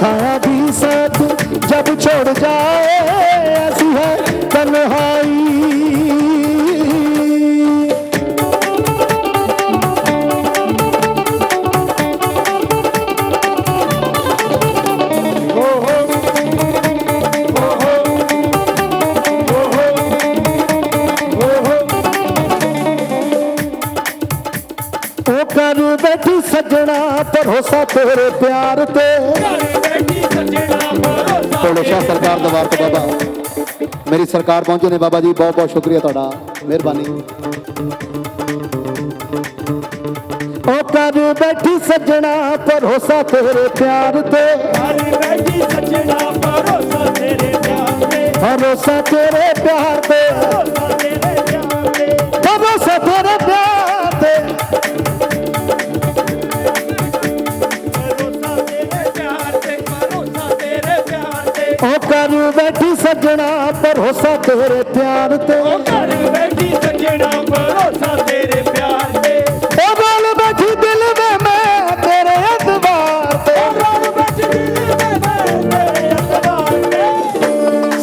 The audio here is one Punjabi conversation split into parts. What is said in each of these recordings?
छाया भी साथ जब छोड़ जाए ਭਰੋਸਾ ਤੇਰੇ ਪਿਆਰ ਤੇ। ਭੋਲੇ ਸਰਕਾਰ ਦਰਬਾਰ ਤੋਂ ਬਾਬਾ ਮੇਰੀ ਸਰਕਾਰ ਪਹੁੰਚੇ ਨੇ ਬਾਬਾ ਜੀ, ਬਹੁਤ ਬਹੁਤ ਸ਼ੁਕਰੀਆ ਤੁਹਾਡਾ। ਮਿਹਰਬਾਨੀ। ਉਹ ਕਰ ਬੈਠੀ ਸੱਜਣਾ ਭਰੋਸਾ ਤੇਰੇ ਪਿਆਰ ਤੇ। ਭਰੋਸਾ ਤੇਰੇ ਪਿਆਰ ਤੇ। ਭਰੋਸਾ ਤੇਰੇ ਪਿਆਰ ਤੇ। ਉਹ ਕਰ ਬੈਠੀ ਸੱਜਣਾ ਭਰੋਸਾ ਤੇਰੇ ਪਿਆਰ ਤੇ। ਉਹ ਗੱਲ ਬੈਠੀ ਦਿਲ ਵਿੱਚ ਮੈਂ ਤੇਰੇ ਅਤਬਾਰ ਤੇ।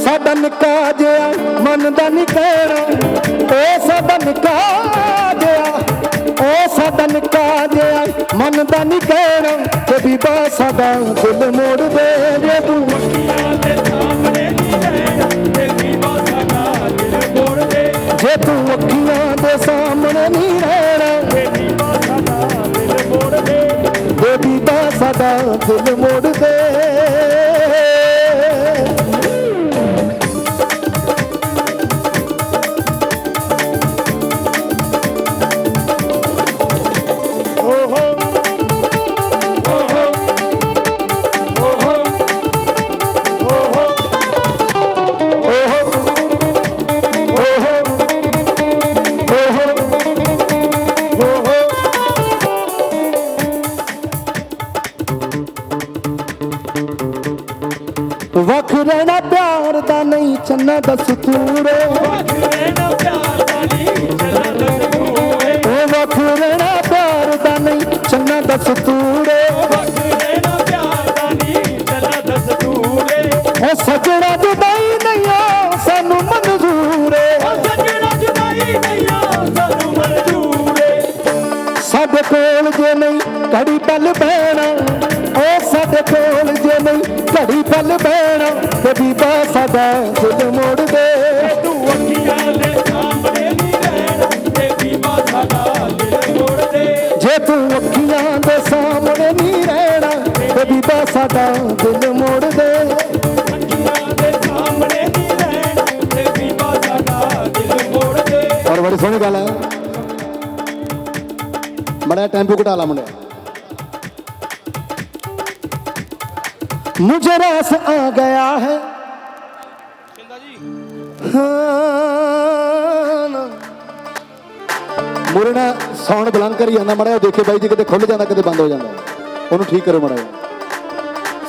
ਸਾਡਾ ਨਿੱਕਾ ਜਿਹਾ ਮਨ ਦਾ ਨਿਕੜਾ। ਓ ਸਾਡਾ ਨਿੱਕਾ ਜਿਹਾ ਓ ਸਾਡਾ ਨਿੱਕਾ ਜਿਹਾ ਮਨ ਦਾ ਨਿਕੜਾ। ਤੇ ਬੀਬਾ ਸਾਡਾ ਦਿਲ ਮੋੜ ਦੇ ਤੂੰ ਅੱਖੀਆਂ ਦੇ ਸਾਹਮਣੇ ਨਹੀਂ ਰਹਿਣਾ। ਦੇ ਬੀਬਾ ਸਾਡਾ ਦਿਲ ਮੋੜ ਦੇ। ਰਹਿਣਾ ਪਿਆਰ ਦਾ ਨਹੀਂ ਚੰਨਾ ਦਾ ਸਤੂਰੇ ਉਹ ਵਖ ਰਹਿਣਾ ਪਿਆਰ ਦਾ ਨਹੀਂ ਚੰਨਾ ਦਾ ਸਤੂਰੇ ਉਹ ਸਜਣਾ ਜੁਦਾਈ ਨਹੀਂ ਆ, ਸਾਨੂੰ ਮਨਜ਼ੂਰ। ਏ ਸਾਡੇ ਕੋਲ ਜੇ ਨਹੀਂ, ਘੜੀ ਪਲ ਬਹਿਣਾ ਉਹ ਸਾਡੇ ਕੋਲ ਤੇ ਬੀਬਾ ਸਾਡਾ ਦਿਲ ਮੋੜ ਦੇ ਜੇ ਤੂੰ ਅੱਖੀਆਂ ਦੇ ਸਾਹਮਣੇ ਨਹੀਂ ਰਹਿਣਾ ਤੇ ਬੀਬਾ ਸਾਡਾ ਦਿਲ ਮੋੜ ਦੇ ਔਰ ਬੜੀ ਸੋਹਣੀ ਗੱਲ ਹੈ ਮੜਾ ਟੈਂਪੂ ਘਟਾ ਲਾ ਮੁੰਡਿਆ मुझे रस आ गया है हाँ, ਮੁਰਣਾ ਸਾਊਂਡ ਬਲੰਦ ਕਰੀ ਜਾਂਦਾ ਮੜਾ ਦੇਖੇ ਬਾਈ ਜੀ ਕਿਤੇ ਖੁੱਲ ਜਾਂਦਾ ਕਿਤੇ ਬੰਦ ਹੋ ਜਾਂਦਾ ਉਹਨੂੰ ਠੀਕ ਕਰੋ ਮੜਾ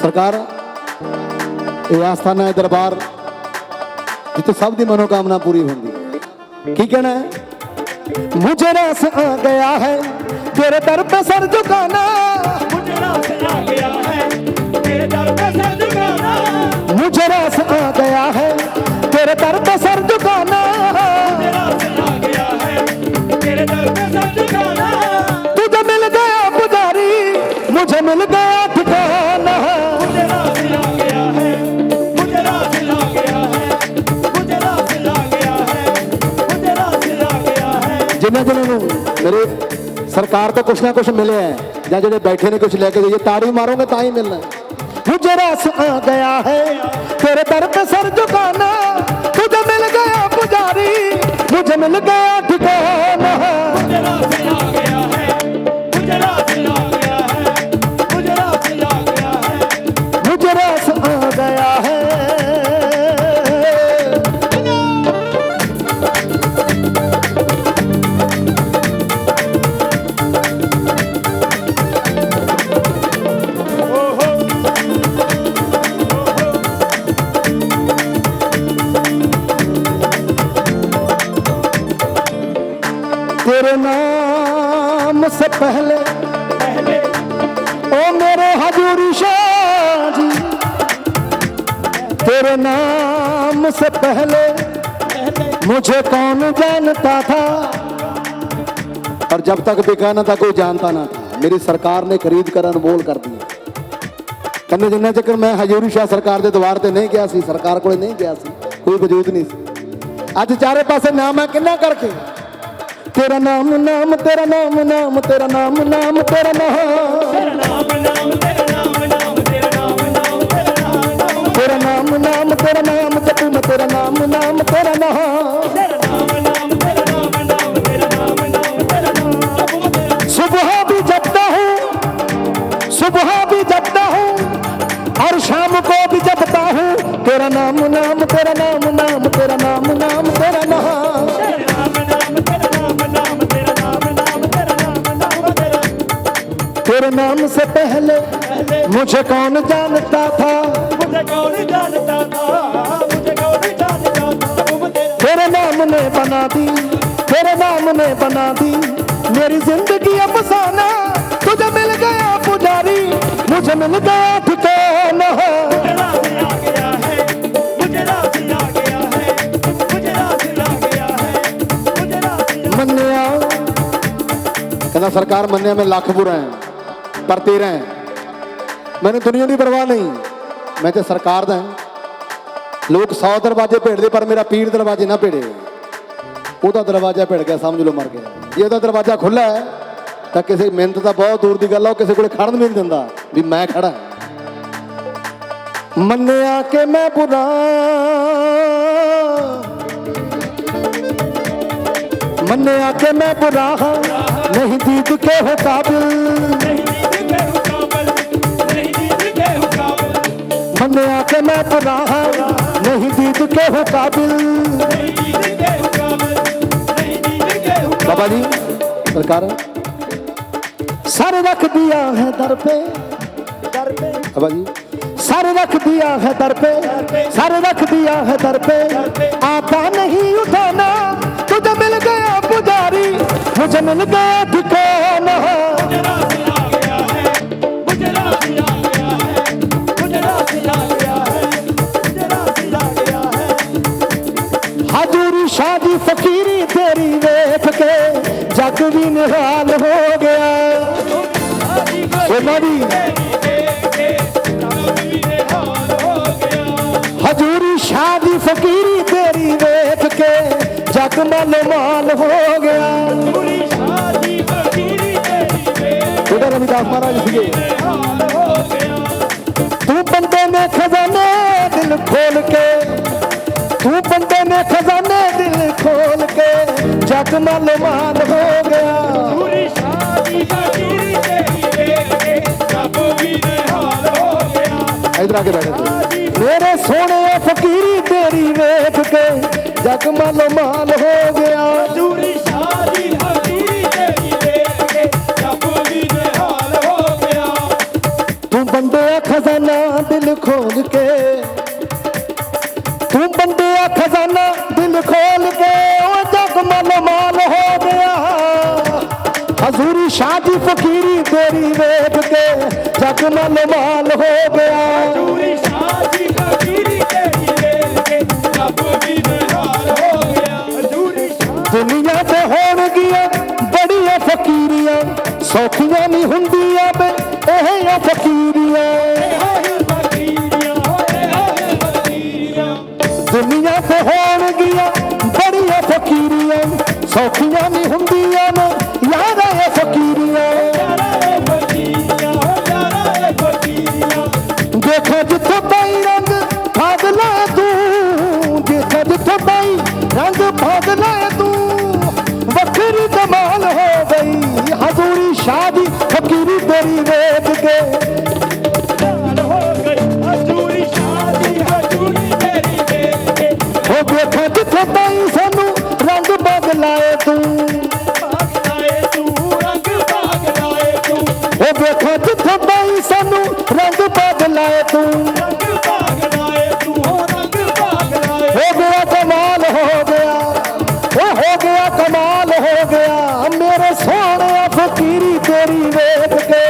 ਸਰਕਾਰ ਇਹ ਆਸਥਾਨਾ ਹੈ ਦਰਬਾਰ ਜਿੱਥੇ ਸਭ ਦੀ ਮਨੋਕਾਮਨਾ ਪੂਰੀ ਹੁੰਦੀ ਹੈ ਕੀ ਕਹਿਣਾ ਹੈ मुझे रस आ गया है तेरे दर पे सर झुकाना मुझे रस आ गया है तेरे दर पे सर झुकाना ठिकाना तुझे मिल गया पुजारी, मुझे मिल गया ठिकाना। जिन्हें जिन्हें मेरे सरकार तो कुछ ना कुछ मिले हैं, या जो बैठे ने कुछ लेके जाइए तारी मारोगे, ता ही मिलना मुझे नाम से पहले ओ मेरे हजूरी शाह जी तेरे नाम से पहले मुझे कौन जानता था और जब तक बिका ना था कोई जानता ना था मेरी सरकार ने खरीद कर अनमोल कर दिया ਕਹਿੰਦੇ ਜਿੰਨਾ ਚੱਕਰ ਮੈਂ ਹਜੂਰੀ ਸ਼ਾਹ ਸਰਕਾਰ ਦੇ ਦਵਾਰ ਤੇ ਨਹੀਂ ਗਿਆ ਸੀ ਸਰਕਾਰ ਕੋਲੇ ਨਹੀਂ ਗਿਆ ਸੀ ਕੋਈ ਵਜੂਦ ਨਹੀਂ ਸੀ ਅੱਜ ਚਾਰੇ ਪਾਸੇ ਨਾਮ ਹੈ ਕਿੰਨਾ ਕਰਕੇ ਤੇਰਾ ਨਾਮ ਨਾਮ ਤੇਰਾ ਨਾਮ ਨਾਮ ਤੇਰਾ ਨਾਮ ਨਾਮ ਤੇਰਾ ਨਾਮ। ਤੇਰਾ ਨਾਮ ਨਾਮ ਤੇਰਾ ਨਾਮ ਨਾਮ ਤੇਰਾ ਨਾਮ ਨਾਮ ਤੇਰਾ ਨਾਮ। ਤੇਰਾ ਨਾਮ ਨਾਮ ਤੇਰਾ ਨਾਮ ਤੇਰਾ ਨਾਮ ਨਾਮ ਤੇਰਾ ਨਾਮ ਤੇਰਾ ਨਾਮ। नाम से पहले मुझे कौन जानता था? मुझे कौन जानता था? मुझे कौन जानता था? मैं तेरा नाम ने बना दी तेरे नाम ने बना दी। मेरी ज़िंदगी अफसाना तुझे मिल गया पुजारी मुझे मिल गया ठिकाना। मुझे राज आ गया है मुझे राज आ गया है। ਪਰ ਤੇਰਾ ਹੈ ਮੈਨੂੰ ਦੁਨੀਆ ਦੀ ਪਰਵਾਹ ਨਹੀਂ। ਮੈਂ ਤੇ ਸਰਕਾਰ ਦਾ ਲੋਕ 100 ਦਰਵਾਜ਼ੇ ਭੇੜਦੇ ਪਰ ਮੇਰਾ ਪੀਰ ਦਰਵਾਜ਼ੇ ਨਾ ਭੇੜੇ ਉਹਦਾ ਦਰਵਾਜ਼ਾ ਭੇੜ ਗਿਆ, ਸਮਝ ਲਓ ਮਰ ਗਿਆ। ਜੇ ਉਹਦਾ ਦਰਵਾਜ਼ਾ ਖੁੱਲਾ ਹੈ, ਤਾਂ ਕਿਸੇ ਮਿਹਨਤ ਤਾਂ ਬਹੁਤ ਦੂਰ ਦੀ ਗੱਲ ਆ, ਉਹ ਕਿਸੇ ਕੋਲੇ ਖੜਨ ਵੀ ਨਹੀਂ ਦਿੰਦਾ, ਵੀ ਮੈਂ ਖੜਾ ਮੰਨਿਆ ਕਿ ਮੈਂ ਬੁਰਾ। ਮੰਨਿਆ ਕਿ ਮੈਂ ਬੁਰਾ ਹਾਂ। ਨਹੀਂ ਦੀਦ ਕੇ ਹੋ ਕਾਬਿਲ। हमने आके मैं पुराहा नहीं जीत के हो काबिल बाबा जी सरकार सर रख दिया है दर पे दर पे बाबा जी सर रख दिया है दर पे सर रख दिया है दर पे आता नहीं उठाना तुझे मिल गया पुजारी मुझे मिल गया ठिकाना ਫਕੀਰੀ ਤੇਰੀ ਵੇਖ ਕੇ ਜੱਗ ਵੀ ਨਿਹਾਲ ਹੋ ਗਿਆ। ਉਹਨਾਂ ਦੀ ਹਜ਼ੂਰੀ ਸ਼ਾਹ ਦੀ ਫਕੀਰੀ ਤੇਰੀ ਵੇਖ ਕੇ ਜੱਗ ਮਨ ਮਾਲ ਹੋ ਗਿਆ। ਮਨ ਹੋ ਗਿਆ। ਪੂਰੀ ਸ਼ਾਦੀ ਬਣੀ ਤੇਰੀ ਮੇਰੇ ਸੋਹਣੇ ਫਕੀਰੀ ਤੇਰੀ ਵੇਖ ਕੇ ਜਗ ਮਨ ਮਾਨ ਹੋ ਗਿਆ। ਪੂਰੀ ਸ਼ਾਦੀ ਬਣੀ ਤੇਰੀ ਦੇਖ ਕੇ ਰੱਬ ਵੀ ਨਿਹਾਲ ਹੋ ਗਿਆ। ਤੂੰ ਬੰਦੇ ਖਜ਼ਾਨਾ ਦਿਲ ਖੋਲ ਕੇ। ਤੂੰ ਬੰਦੇ ਖਜ਼ਾਨਾ ਦਿਲ ਖੋਲ ਕੇ। ਉਹ ਜਗ ਮਨ ਮਾਨ ਤੇਰੀ ਸ਼ਾਦੀ ਫਕੀਰੀ ਤੇਰੀ ਵੇਖ ਕੇ ਜਗ ਮਨ ਮਾਲ ਹੋ ਗਿਆ। ਤੇਰੀ ਸ਼ਾਦੀ ਫਕੀਰੀ ਤੇਰੀ ਵੇਖ ਕੇ ਜਗ ਮਨ ਹੋ ਗਿਆ। ਦੁਨੀਆ ਤੇ ਹੋਣ ਗਿਆ ਬੜੀਆਂ ਫਕੀਰੀਆਂ ਸੌਖੀਆਂ ਨਹੀਂ ਹੁੰਦੀਆਂ ਬੇ ਇਹ ਆ ਫਕੀਰੀਆਂ ਦੁਨੀਆ ਤੇ ਹੋਣ ਗਿਆ ਬੜੀਆਂ ਫਕੀਰੀਆਂ ਸੌਖੀਆਂ ਨਹੀਂ ਹੁੰਦੀਆਂ ਨੇ ਲਾਏ ਤੂੰ। ਰੰਗ ਭਾਗ ਲਾਏ ਤੂੰ ਹੋ ਰੰਗ ਭਾਗ ਲਾਏ ਹੋ ਗਿਆ ਕਮਾਲ ਹੋ ਗਿਆ। ਉਹ ਹੋ ਗਿਆ ਕਮਾਲ ਹੋ ਗਿਆ। ਮੇਰੇ ਸੋਹਣਿਆ ਫਕੀਰੀ ਤੇਰੀ ਵੇਖ ਕੇ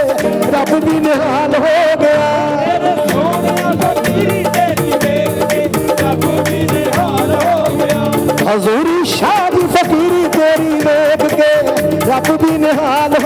ਰੱਬ ਦੀ ਨਿਹਾਲ ਹੋ ਗਿਆ। ਤੇਰੇ ਸੋਹਣਿਆ ਫਕੀਰੀ ਤੇਰੀ ਵੇਖ ਕੇ ਰੱਬ ਵੀ ਨਿਹਾਲ ਹੋ ਗਿਆ ਹਜ਼ੂਰੀ ਸ਼ਾਦੀ ਫਕੀਰੀ ਤੇਰੀ ਵੇਖ ਕੇ ਰੱਬ ਦੀ ਨਿਹਾਲ